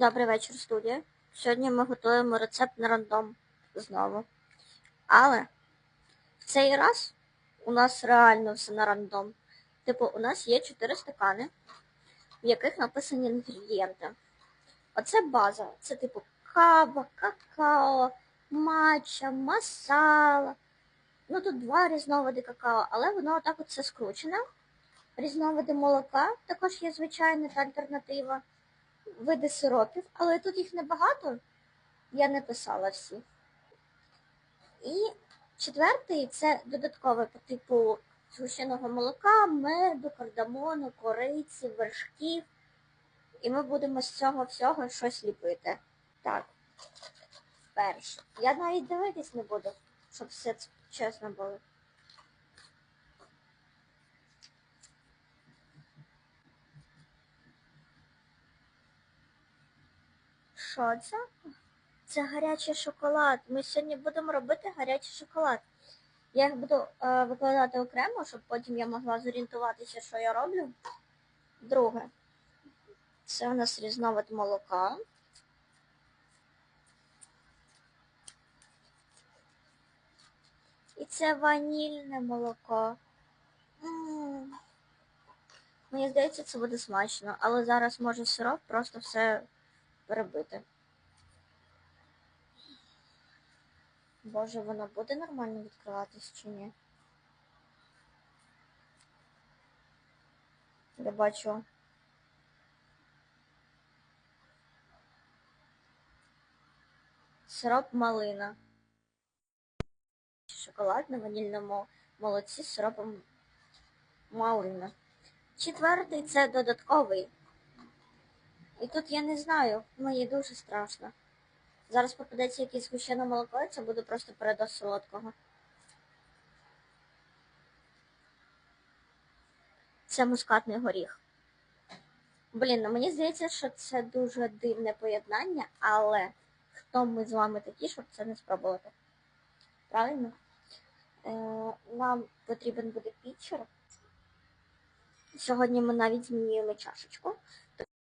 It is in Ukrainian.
Добрий вечір, студія. Сьогодні ми готуємо рецепт на рандом знову. Але в цей раз у нас реально все на рандом. Типу, у нас є 4 стакани, в яких написані інгредієнти. Оце база. Це типу кава, какао, матча, масала. Ну тут два різновиди какао, але воно отак от все скручене. Різновиди молока також є звичайна та альтернатива види сиропів, але тут їх небагато, я не писала всі. І четвертий це додаткове по типу згущеного молока, меду, кардамону, кориці, вершків. І ми будемо з цього всього щось ліпити. Так, перше. Я навіть дивитись не буду, щоб все чесно було. Що це? Це гарячий шоколад. Ми сьогодні будемо робити гарячий шоколад. Я їх буду е, викладати окремо, щоб потім я могла зорієнтуватися, що я роблю. Друге, це у нас різновид молока. І це ванільне молоко. М. Мені здається, це буде смачно, але зараз може сироп просто все перебити. Боже, воно буде нормально відкриватись чи ні? Я бачу. Сироп малина. Шоколад на ванільному молоці з сиропом малина. Четвертий це додатковий. І тут я не знаю, мені дуже страшно. Зараз попадеться якесь згущене молоко, і це буде просто передос солодкого. Це мускатний горіх. Блін, ну мені здається, що це дуже дивне поєднання, але хто ми з вами такі, щоб це не спробувати? Правильно? Е, нам потрібен буде пітчер. Сьогодні ми навіть змінюємо чашечку.